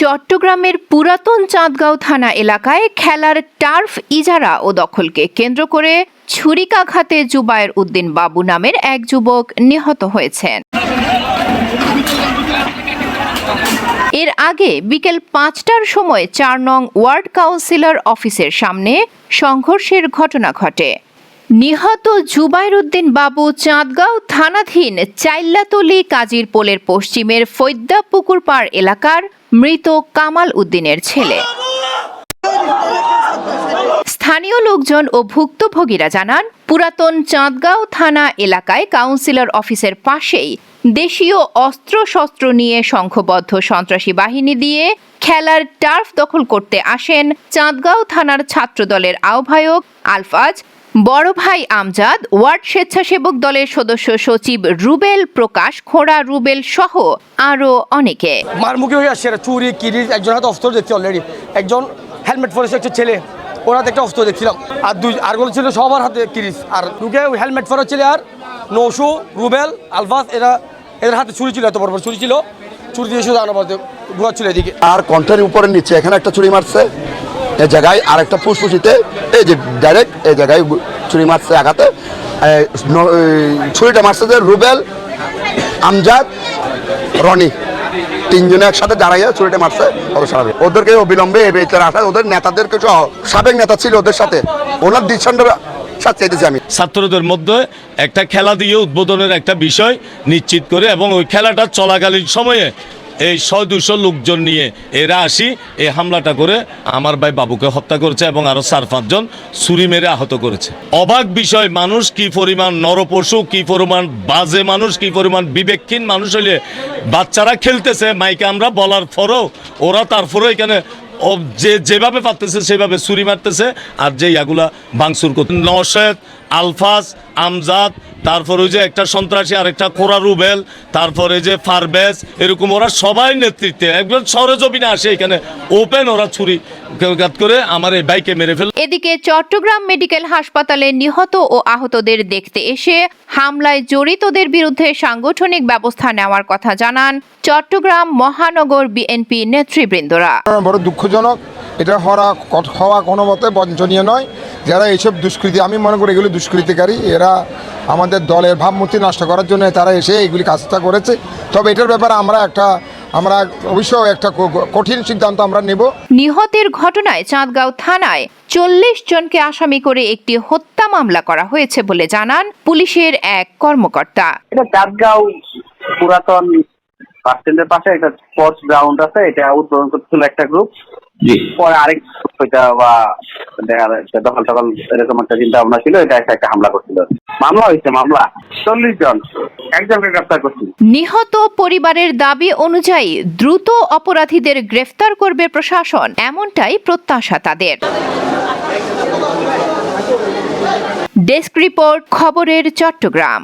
চট্টগ্রামের পুরাতন চাঁদগাঁও থানা এলাকায় খেলার টার্ফ ইজারা ও দখলকে কেন্দ্র করে ছুরিকাঘাতে জুবায়ের উদ্দিন বাবু নামের এক যুবক নিহত হয়েছেন। এর আগে বিকেল পাঁচটার সময় চার নং ওয়ার্ড কাউন্সিলর অফিসের সামনে সংঘর্ষের ঘটনা ঘটে। নিহত জুবাইর উদ্দিন বাবু চাঁদগাঁও থানাধীন চাইল্লাতলি কাজীর পোলের পশ্চিমের ফৈদ্যা পুকুরপাড় এলাকার মৃত কামাল উদ্দিনের ছেলে। স্থানীয় লোকজন ও ভুক্তভোগীরা জানান, পুরাতন চাঁদগাঁও থানা এলাকায় কাউন্সিলর অফিসের পাশেই দেশীয় অস্ত্রশস্ত্র নিয়ে সংঘবদ্ধ সন্ত্রাসী বাহিনী দিয়ে খেলার টার্ফ দখল করতে আসেন চাঁদগাঁও থানার ছাত্রদলের আহ্বায়ক আলফাজ বড় ভাই আমজাদ ওয়ার্ড স্বেচ্ছাসেবক দলের সদস্য সচিব রুবেল প্রকাশ খোড়া রুবেল সহ আরও অনেকে। মারমুখী হয়ে আসছে চুরি কিরি একজন হাতে অস্ত্র দেখছি অলরেডি একজন হেলমেট পরেছে একটা ছেলে ওর হাতে একটা অস্ত্র দেখছিলাম। আর দুই আরগুলো ছিল সবার হাতে কিরিস আর দুকে হেলমেট পরা ছেলে আর নৌসু রুবেল আলফাস এরা এদের হাতে চুরি ছিল এত বড় বড় চুরি ছিল। চুরি দিয়ে শুধু আনা বলতে ঘুরাচ্ছিল এদিকে। আর কণ্ঠের উপরে নিচে এখানে একটা চুরি মারছে। এই জায়গায় আর একটা ফুসফুসিতে, এই যে ডাইরেক্ট এই জায়গায় ছুরি মারছে আঘাতে। ছুরিটা মারছে যে রুবেল, আমজাদ, রনি। তিনজনে একসাথে দাঁড়াইয়া ছুরিটা মারছে অবশ্য ওদেরকে অবিলম্বে এই বিচার আসা ওদের নেতাদেরকে সহ, সাবেক নেতা ছিল ওদের সাথে। ওনার দৃষ্টান্ত আমি। ছাত্রদের মধ্যে একটা খেলা দিয়ে উদ্বোধনের একটা বিষয় নিশ্চিত করে এবং ওই খেলাটা চলাকালীন সময়ে এই ছয় দুশো লোকজন নিয়ে এরা আসি, এই হামলাটা করে আমার ভাই বাবুকে হত্যা করেছে এবং আরও চার, পাঁচজন ছুরি মেরে আহত করেছে। অবাক বিষয়, মানুষ কি পরিমাণ নরপশু, কি পরিমাণ বাজে মানুষ, কি পরিমাণ বিবেকহীন মানুষ হইলে বাচ্চারা খেলতেছে, মাইকে আমরা বলার পরও ওরা তারপরেও এখানে যে যেভাবে পারতেছে সেভাবে ছুরি মারতেছে, আর যে ইয়াগুলা ভাঙচুর করতে নশেদ আলফাজ, আমজাদ তারপরে ওই যে একটা সন্ত্রাসী আরেকটা কোরা রুবেল তারপরে যে ফারবেজ এরকম ওরা সবাই নেতৃত্বে। একজন সরজমিনে আসে এখানে ওপেন ওরা ছুরি করে আমার এই বাইকে মেরে ফেল এদিকে চট্টগ্রাম মেডিকেল হাসপাতালে নিহত ও আহতদের দেখতে এসে হামলায় জড়িতদের বিরুদ্ধে সাংগঠনিক ব্যবস্থা নেওয়ার কথা জানান চট্টগ্রাম মহানগর বিএনপি নেতৃবৃন্দরা। বড় দুঃখজনক। এটা হওয়া হওয়া কোনো মতে বঞ্চনীয় নয়। যারা এইসব দুষ্কৃতি আমি মনে করি এগুলি দুষ্কৃতিকারী। এরা আমাদের দলের ভাবমূর্তি নষ্ট করার জন্য তারা এসে এইগুলি কাজটা করেছে। তবে এটার ব্যাপারে আমরা একটা আমরা অবশ্যই একটা কঠিন সিদ্ধান্ত আমরা নেব। নিহতের ঘটনায় চাঁদগাঁও থানায় চল্লিশ জনকে আসামি করে একটি হত্যা মামলা করা হয়েছে বলে জানান পুলিশের এক কর্মকর্তা। এটা চাঁদগাঁও পুরাতন বাস স্ট্যান্ডের পাশে একটা স্পোর্টস গ্রাউন্ড আছে এটা উদ্বোধন করছিল একটা গ্রুপ পরে আরেক বা দেখা যাচ্ছে দখল এরকম একটা চিন্তা ভাবনা ছিল এটা একটা হামলা করছিল। মামলা হয়েছে মামলা। চল্লিশ জন একজনকে গ্রেফতার করছিল নিহত পরিবারের দাবি অনুযায়ী দ্রুত অপরাধীদের গ্রেফতার করবে প্রশাসন এমনটাই প্রত্যাশা তাদের। ডেস্ক রিপোর্ট খবরের চট্টগ্রাম।